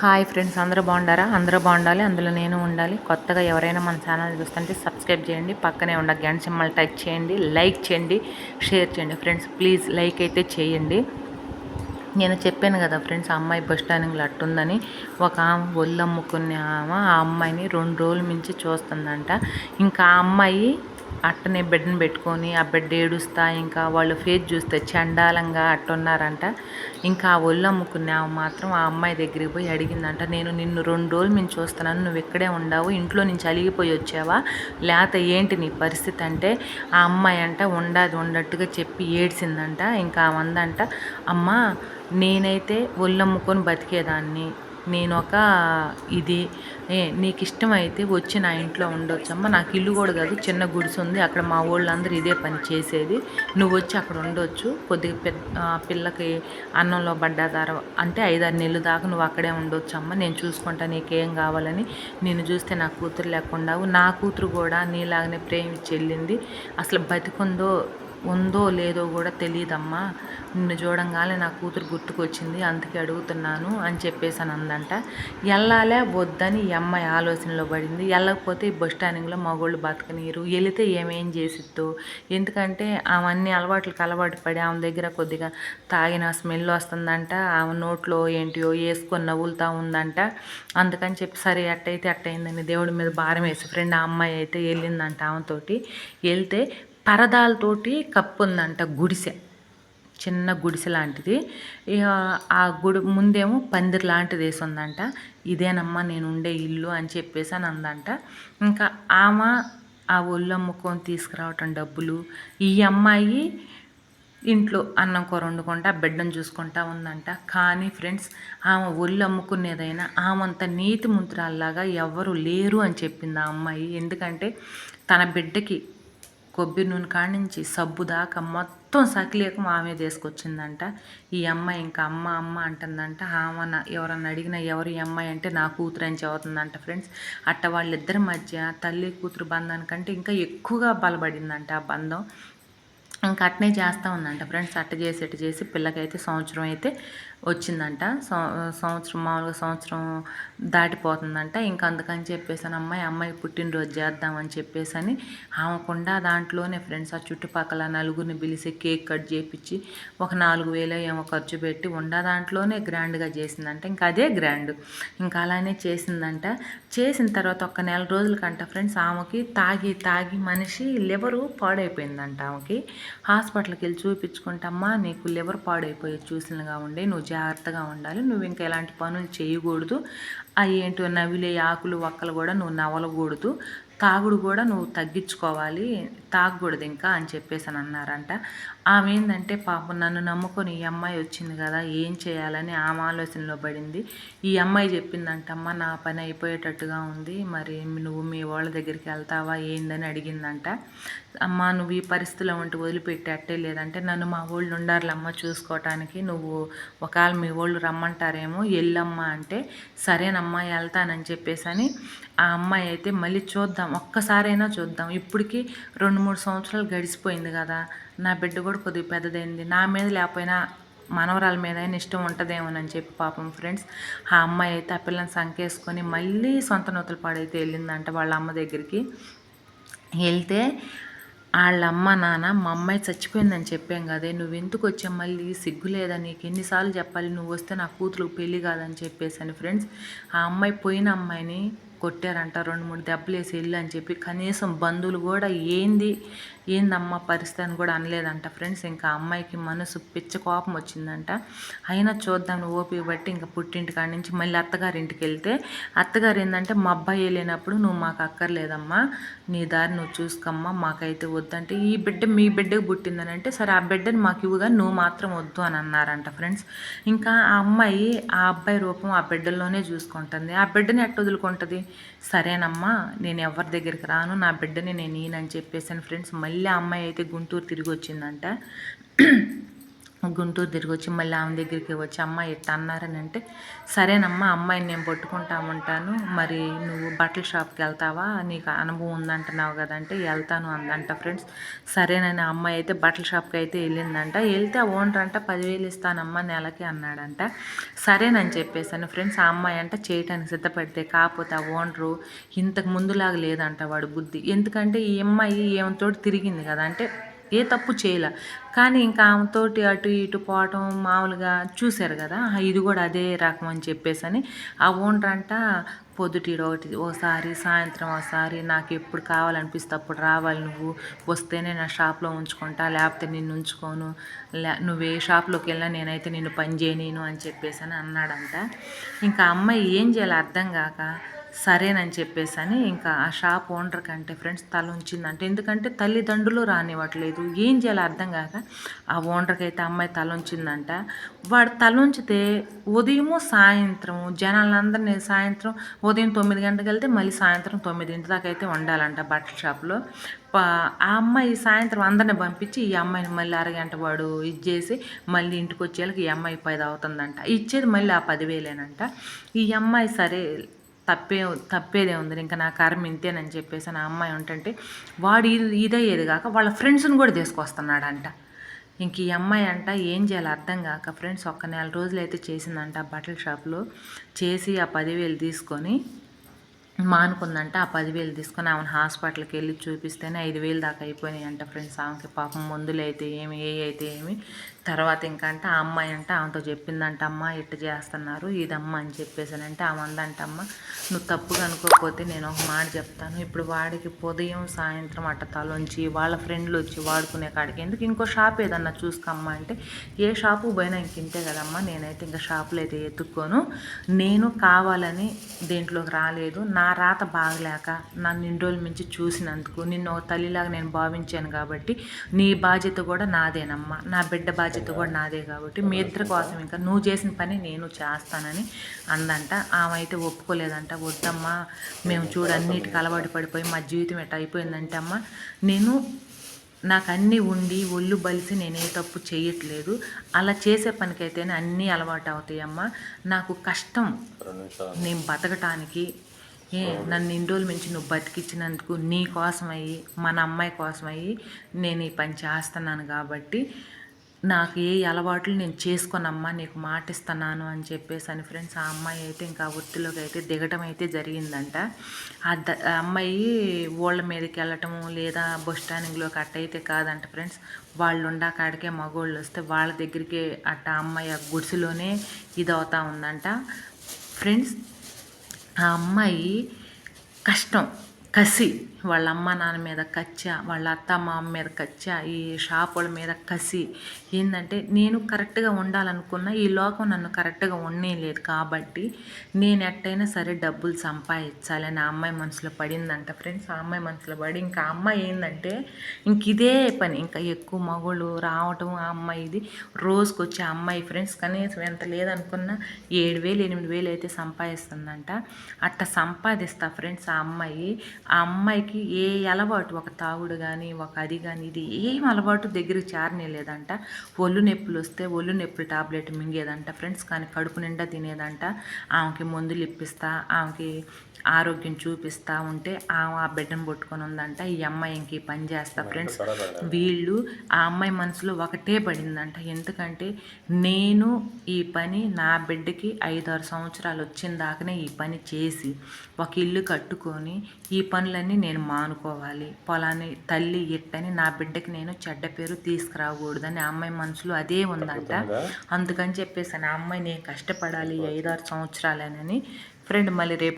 Hi friends అందరూ బాగుండారా? అందరూ బాగుండాలి అందులో నేను ఉండాలి. కొత్తగా ఎవరైనా మన ఛానల్ చూస్తుంటే సబ్స్క్రైబ్ చేయండి పక్కనే ఉన్న గంట సింబల్ టచ్ చేయండి లైక్ చేయండి షేర్ చేయండి. ఫ్రెండ్స్ ప్లీజ్ లైక్ అయితే చేయండి. నేను చెప్పాను కదా ఫ్రెండ్స్ ఆ అమ్మాయి బస్ స్టాండింగ్లో అట్టుందని. ఒక ఆమె ఒళ్ళు అమ్ముకునే ఆమె ఆ అమ్మాయిని రెండు రోజుల మించి చూస్తుందంట. ఇంకా ఆ అమ్మాయి అట్టనే బిడ్డను పెట్టుకొని ఆ బిడ్డ ఏడుస్తా ఇంకా వాళ్ళు ఫేస్ చూస్తే చండాలంగా అట్టున్నారంట. ఇంకా ఆ ఒళ్ళు అమ్ముకునే ఆమె మాత్రం ఆ అమ్మాయి దగ్గరికి పోయి అడిగిందంట నేను నిన్ను రెండు రోజులు మేము చూస్తున్నాను నువ్వు ఇక్కడే ఉండవు? ఇంట్లో నుంచి అలిగిపోయి వచ్చావా? లేత ఏంటి నీ పరిస్థితి? అంటే ఆ అమ్మాయి అంట ఉండదు ఉండట్టుగా చెప్పి ఏడ్చిందంట ఇంకా ఆమె అందంట అమ్మ నేనైతే ఒళ్ళమ్ముకొని బతికేదాన్ని. నేను ఒక ఇది. ఏ నీకు ఇష్టమైతే వచ్చి నా ఇంట్లో ఉండొచ్చమ్మ. నాకు ఇల్లు కూడా కాదు చిన్న గుడిసె ఉంది. అక్కడ మా వాళ్ళందరూ ఇదే పని చేసేది. నువ్వు వచ్చి అక్కడ ఉండొచ్చు. కొద్దిగా పెద్ద పిల్లకి అన్నంలో పడ్డాదార అంటే ఐదారు నెలలు దాకా నువ్వు అక్కడే ఉండొచ్చు అమ్మ నేను చూసుకుంటా నీకేం కావాలని. నేను చూస్తే నా కూతురు లేకుండా నా కూతురు కూడా నీలాగానే ప్రేమించి వెళ్ళింది. అసలు బతికుందో ఉందో లేదో కూడా తెలియదమ్మా నిన్ను చూడంగానే నా కూతురు గుర్తుకొచ్చింది. అందుకే అడుగుతున్నాను అని చెప్పేసి అని అందంట. వెళ్ళాలే వద్దని ఈ అమ్మాయి ఆలోచనలో పడింది. వెళ్ళకపోతే ఈ బస్ స్టాండింగ్లో మగోళ్ళు బతకనీరు వెళితే ఏమేం చేసిద్దో? ఎందుకంటే ఆమె అన్ని అలవాట్లకు అలవాటు పడి ఆమె దగ్గర కొద్దిగా తాగిన స్మెల్ వస్తుందంట. ఆమె నోట్లో ఏంటియో వేసుకొని నవ్వులుతూ ఉందంట. అందుకని చెప్పి సరే అట్టయితే అట్టయిందని దేవుడి మీద భారం వేసి ఫ్రెండ్ ఆ అమ్మాయి అయితే వెళ్ళిందంట ఆమెతోటి. వెళ్తే పరదాలతోటి కప్పు ఉందంట గుడిసె. చిన్న గుడిసె లాంటిది. ఆ గుడి ముందేమో పందిరి లాంటిది వేసి ఉందంట ఇదేనమ్మా నేను ఉండే ఇల్లు అని చెప్పేసి అని అందంట. ఇంకా ఆమె ఆ ఒళ్ళు అమ్ముకొని తీసుకురావటం డబ్బులు. ఈ అమ్మాయి ఇంట్లో అన్నం కూర వండుకుంటా బిడ్డను చూసుకుంటా ఉందంట. కానీ ఫ్రెండ్స్ ఆమె ఒళ్ళు అమ్ముకునేదైనా ఆమెంత నీతి ముంత్రాల్లాగా ఎవరు లేరు అని చెప్పింది ఆ అమ్మాయి. ఎందుకంటే తన బిడ్డకి కొబ్బరి నూనె కాడి నుంచి సబ్బు దాకా మొత్తం సకిలేకం ఆమె తీసుకొచ్చిందంట. ఈ అమ్మాయి ఇంకా అమ్మ అమ్మ అంటుందంట. ఆమె నా- ఎవరన్నా అడిగినా ఎవరు ఈ అమ్మాయి అంటే నా కూతురు అని చదువుతుందంట ఫ్రెండ్స్. అట్ట వాళ్ళిద్దరి మధ్య తల్లి కూతురు బంధానికంటే ఇంకా ఎక్కువగా బలపడిందంట ఆ బంధం. ఇంకా అట్నే చేస్తూ ఉందంట ఫ్రెండ్స్. అట్ట చేసి ఇట్ట చేసి పిల్లకైతే సంవత్సరం అయితే వచ్చిందంట. సం- సంవత్సరం మామూలుగా సంవత్సరం దాటిపోతుందంట. ఇంకా అందుకని చెప్పేసి అని అమ్మాయి అమ్మాయి పుట్టినరోజు చేద్దామని చెప్పేసి అని ఆమెకుండా దాంట్లోనే ఫ్రెండ్స్ ఆ చుట్టుపక్కల నలుగురిని పిలిచి కేక్ కట్ చేపించి ఒక నాలుగు వేలు ఏమో ఖర్చు పెట్టి ఉండా దాంట్లోనే గ్రాండ్గా చేసిందంట. ఇంకా అదే గ్రాండ్. ఇంకా అలానే చేసిందంట. చేసిన తర్వాత ఒక నెల రోజులకంట ఫ్రెండ్స్ ఆమెకి తాగి తాగి మనిషి లివరు పాడైపోయిందంట ఆమెకి. హాస్పిటల్కి వెళ్ళి చూపించుకుంటమ్మా నీకు లివర్ పాడైపోయి చూసినగా ఉండే నువ్వు జాగ్రత్తగా ఉండాలి. నువ్వు ఇంకా ఎలాంటి పనులు చేయకూడదు. అవి ఏంటో నవిలే ఆకులు వక్కలు కూడా నువ్వు నవలకూడదు. తాగుడు కూడా నువ్వు తగ్గించుకోవాలి తాగకూడదు ఇంకా అని చెప్పేసి అని అన్నారంట. ఆమె ఏంటంటే పాపం నన్ను నమ్ముకొని ఈ అమ్మాయి వచ్చింది కదా ఏం చేయాలని ఆమె ఆలోచనలో పడింది. ఈ అమ్మాయి చెప్పిందంటమ్మ నా పని అయిపోయేటట్టుగా ఉంది. మరి నువ్వు మీ వాళ్ళ దగ్గరికి వెళ్తావా ఏందని అడిగిందంట. అమ్మ నువ్వు ఈ పరిస్థితిలో ఉంటే వదిలిపెట్టేట్టే లేదంటే నన్ను మా వాళ్ళు ఉండాలమ్మ చూసుకోవటానికి నువ్వు ఒకవేళ మీ వాళ్ళు రమ్మంటారేమో ఎల్లమ్మ అంటే సరేనమ్మా వెళ్తానని చెప్పేసి అని ఆ అమ్మాయి అయితే మళ్ళీ చూద్దాం ఒక్కసారైనా చూద్దాం. ఇప్పటికి రెండు మూడు సంవత్సరాలు గడిచిపోయింది కదా. నా బిడ్డ కూడా కొద్దిగా పెద్దదైంది. నా మీద లేకపోయినా మనవరాల మీద అయినా ఇష్టం ఉంటుందేమోనని చెప్పి పాపం ఫ్రెండ్స్. ఆ అమ్మాయి అయితే ఆ పిల్లని సంకేసుకొని మళ్ళీ సొంత నూతల పాడైతే వెళ్ళిందంట వాళ్ళ అమ్మ దగ్గరికి. వెళ్తే వాళ్ళ అమ్మ నాన్న మా అమ్మాయి చచ్చిపోయిందని చెప్పాం కదే. నువ్వు ఎందుకు వచ్చా మళ్ళీ సిగ్గు లేదా? నీకు ఎన్నిసార్లు చెప్పాలి? నువ్వు వస్తే నా కూతురు పెళ్ళి కాదని చెప్పేసి అని ఫ్రెండ్స్. ఆ అమ్మాయి పోయిన అమ్మాయిని కొట్టారంట రెండు మూడు దెబ్బలు వేసి వెళ్ళి అని చెప్పి. కనీసం బంధువులు కూడా ఏంది ఏందమ్మా పరిస్థితి అని కూడా అనలేదంట ఫ్రెండ్స్. ఇంకా అమ్మాయికి మనసు పిచ్చ కోపం వచ్చిందంట. అయినా చూద్దాం ఓపిక బట్టి ఇంకా పుట్టింటి కాడి నుంచి మళ్ళీ అత్తగారింటికి వెళ్తే అత్తగారు ఏంటంటే మా అబ్బాయి వెళ్ళినప్పుడు నువ్వు మాకు అక్కర్లేదమ్మా నీ దారి నువ్వు చూసుకోమ్మా మాకైతే వద్దంటే ఈ బిడ్డ మీ బిడ్డకు పుట్టిందని అంటే సరే ఆ బిడ్డని మాకు ఇవ్వగా నువ్వు మాత్రం వద్దు అని అన్నారంట ఫ్రెండ్స్. ఇంకా ఆ అమ్మాయి ఆ అబ్బాయి రూపం ఆ బిడ్డల్లోనే చూసుకుంటుంది. ఆ బిడ్డని ఎట్ట వదులుకుంటుంది? సరేనమ్మా నేను ఎవరి దగ్గరికి రాను నా బిడ్డని నేను ఈయనని చెప్పేసాను ఫ్రెండ్స్ మళ్ళీ అమ్మాయి అయితే గుంటూరు తిరిగి వచ్చిందంట. గుంటూరు తిరిగి వచ్చి మళ్ళీ ఆమె దగ్గరికి వచ్చి అమ్మ ఇట్ట అన్నారని అంటే సరేనమ్మా అమ్మాయిని నేను పట్టుకుంటా ఉంటాను. మరి నువ్వు బట్టల షాప్కి వెళ్తావా? నీకు అనుభవం ఉందంటున్నావు కదంటే వెళ్తాను అందంట ఫ్రెండ్స్. సరేనని అమ్మాయి అయితే బట్టల షాప్కి అయితే వెళ్ళిందంట. వెళ్తే ఓనర్ అంట పదివేలు ఇస్తానమ్మా నెలకి అన్నాడంట. సరేనని చెప్పేసాను ఫ్రెండ్స్ ఆ అమ్మాయి అంట చేయటానికి సిద్ధపడితే కాకపోతే ఆ ఓనరు ఇంతకు ముందులాగా లేదంట వాడు బుద్ధి. ఎందుకంటే ఈ అమ్మాయి ఏమంతో తిరిగింది కదా అంటే ఏ తప్పు చేయలే. కానీ ఇంకా ఆమెతోటి అటు ఇటు పోవటం మామూలుగా చూశారు కదా ఇది కూడా అదే రకం అని చెప్పేసి అని ఆ ఓనర్ అంట పొద్దుటీడు ఒకటి ఓసారి సాయంత్రం ఒకసారి నాకు ఎప్పుడు కావాలనిపిస్తే అప్పుడు రావాలి నువ్వు. వస్తేనే నా షాప్లో ఉంచుకుంటా లేకపోతే నిన్ను ఉంచుకోను. లే నువ్వు ఏ షాప్లోకి వెళ్ళినా నేనైతే నిన్ను పని చేయనీను అని చెప్పేసి అని అన్నాడంట. ఇంకా అమ్మాయి ఏం చేయాలి అర్థం కాక సరేనని చెప్పేసని ఇంకా ఆ షాప్ ఓనర్ కంటే ఫ్రెండ్స్ తల ఉంచిందంటే. ఎందుకంటే తల్లిదండ్రులు రానివ్వట్లేదు. ఏం చేయాలో అర్థం కాక ఆ ఓనర్కి అయితే అమ్మాయి తల ఉంచిందంట. వాడు తల ఉంచితే ఉదయము సాయంత్రం జనాలందరినీ సాయంత్రం ఉదయం తొమ్మిది గంటలకు వెళ్తే మళ్ళీ సాయంత్రం తొమ్మిదింటి దాకా అయితే ఉండాలంట బట్టల షాప్లో. ఆ అమ్మాయి సాయంత్రం అందరిని పంపించి ఈ అమ్మాయిని మళ్ళీ అరగంట వాడు ఇచ్చేసి మళ్ళీ ఇంటికి వచ్చేళ్ళకి ఈ అమ్మాయి పది అవుతుందంట. ఇచ్చేది మళ్ళీ ఆ పదివేలేనంట. ఈ అమ్మాయి సరే తప్పే తప్పేదే ఉంది. ఇంకా నా కర్మ ఇంతేనని చెప్పేసి నా అమ్మాయి ఉంటుంటే వాడు ఇది ఇదయ్యేది కాక వాళ్ళ ఫ్రెండ్స్ని కూడా తీసుకొస్తున్నాడంట. ఇంక ఈ అమ్మాయి అంట ఏం చేయాలో అర్థం కాక ఫ్రెండ్స్ ఒక్క నెల రోజులు అయితే చేసిందంట బట్టల షాప్లో. చేసి ఆ పదివేలు తీసుకొని మానుకుందంట. ఆ పదివేలు తీసుకొని ఆమెను హాస్పిటల్కి వెళ్ళి చూపిస్తేనే ఐదు వేలు దాకా అయిపోయినాయి అంట ఫ్రెండ్స్. ఆమెకి పాపం మందులు అయితే ఏమి ఏ అయితే ఏమి తర్వాత ఇంకా అంటే ఆ అమ్మాయి అంటే ఆమెతో చెప్పిందంట అమ్మ ఇట్ట చేస్తున్నారు ఇదమ్మ అని చెప్పేసానంటే ఆమె అందంట అమ్మ నువ్వు తప్పుగా అనుకోకపోతే నేను ఒక మాట చెప్తాను. ఇప్పుడు వాడికి ఉదయం సాయంత్రం అట్ట తలొంచి వాళ్ళ ఫ్రెండ్లు వచ్చి వాడుకునే కాడికి ఎందుకు ఇంకో షాప్ ఏదన్నా చూసుకోమ్మా అంటే ఏ షాపు పోయినా ఇంక ఇంతే కదమ్మా నేనైతే ఇంకా షాపులు అయితే ఎత్తుక్కోను. నేను కావాలని దేంట్లోకి రాలేదు. నా రాత బాగలేక నన్ను ఇన్ని రోజుల మించి చూసినందుకు నిన్ను ఒక తల్లిలాగా నేను భావించాను కాబట్టి నీ బాధ్యత కూడా నాదేనమ్మా. నా బిడ్డ బాధ్యత కూడా నాదే కాబట్టి మీ ఇద్దరి కోసం ఇంకా నువ్వు చేసిన పని నేను చేస్తానని అందంట. ఆమె అయితే ఒప్పుకోలేదంట. వద్దమ్మా మేము చూడు అన్నిటికి అలవాటు పడిపోయి మా జీవితం ఎట్ట అయిపోయిందంటే అమ్మ నేను నాకు అన్నీ ఉండి ఒళ్ళు బలిసి నేను ఏ తప్పు చేయట్లేదు అలా చేసే పనికైతేనే అన్నీ అలవాటు అవుతాయమ్మా నాకు కష్టం నేను బతకటానికి. ఏ నన్ను ఇన్ని రోజుల నుంచి నువ్వు బతికించినందుకు నీ కోసమయ్యి మన అమ్మాయి కోసమయ్యి నేను ఈ పని చేస్తున్నాను కాబట్టి నాకు ఏ అలవాట్లు నేను చేసుకోనమ్మా నీకు మాటిస్తున్నాను అని చెప్పేసి అని ఫ్రెండ్స్ ఆ అమ్మాయి అయితే ఇంకా ఆ వృత్తిలోకి అయితే దిగటం అయితే జరిగిందంట. ఆ ద- అమ్మాయి ఓళ్ళ మీదకి వెళ్ళటము లేదా బస్ స్టాండింగ్లోకి అట్ట అయితే కాదంట ఫ్రెండ్స్ వాళ్ళు ఉండా కాడికే మగోళ్ళు వస్తే వాళ్ళ దగ్గరికి అట్ట ఆ అమ్మాయి ఆ గుడిసెలోనే ఇది అవుతా ఉందంట. ఫ్రెండ్స్ ఆ అమ్మాయి కష్టం కసి వాళ్ళ అమ్మ నాన్న మీద కచ్చ వాళ్ళ అత్త మామ మీద కచ్చ ఈ షాపుల మీద కసి. ఏంటంటే నేను కరెక్ట్గా ఉండాలనుకున్న ఈ లోకం నన్ను కరెక్ట్గా ఉండలేదు కాబట్టి నేను ఎట్టయినా సరే డబ్బులు సంపాదించాలి అని ఆ అమ్మాయి మనసులో పడిందంట ఫ్రెండ్స్ ఆ అమ్మాయి మనసులో పడి ఇంకా అమ్మాయి ఏంటంటే ఇంక ఇదే పని. ఇంకా ఎక్కువ మగులు రావటం ఆ అమ్మాయిది రోజుకి వచ్చే అమ్మాయి ఫ్రెండ్స్ కనీసం ఎంత లేదనుకున్నా ఏడు వేలు ఎనిమిది వేలు అయితే సంపాదిస్తుందంట. అట్ట సంపాదిస్తా ఫ్రెండ్స్ ఆ అమ్మాయి. ఆ అమ్మాయి అమ్మాయికి ఏ అలవాటు ఒక తాగుడు కానీ ఒక అది కానీ ఇది ఏం అలవాటు దగ్గరికి చేరనేలేదంట ఒళ్ళు నొప్పులు వస్తే ఒళ్ళు నొప్పులు టాబ్లెట్ మింగేదంట. ఫ్రెండ్స్ కానీ కడుపు నిండా తినేదంట. ఆమెకి మందులు ఇప్పిస్తా ఆమెకి ఆరోగ్యం చూపిస్తా ఉంటే ఆమె ఆ బిడ్డను పట్టుకొని ఉందంట. ఈ అమ్మాయి ఇంక పని చేస్తా. ఫ్రెండ్స్ వీళ్ళు ఆ అమ్మాయి మనసులో ఒకటే పడిందంట. ఎందుకంటే నేను ఈ పని నా బిడ్డకి ఐదారు సంవత్సరాలు వచ్చిన దాకానే ఈ పని చేసి ఒక ఇల్లు కట్టుకొని ఈ పనులన్నీ నేను మానుకోవాలి. పొలాన్ని తల్లి ఇట్టని నా బిడ్డకి నేను చెడ్డ పేరు తీసుకురాకూడదని ఆ అమ్మాయి మనసులో అదే ఉందంట. అందుకని చెప్పేసి ఆ అమ్మాయి నేను కష్టపడాలి ఐదారు సంవత్సరాలనని ఫ్రెండ్ మళ్ళీ రేపు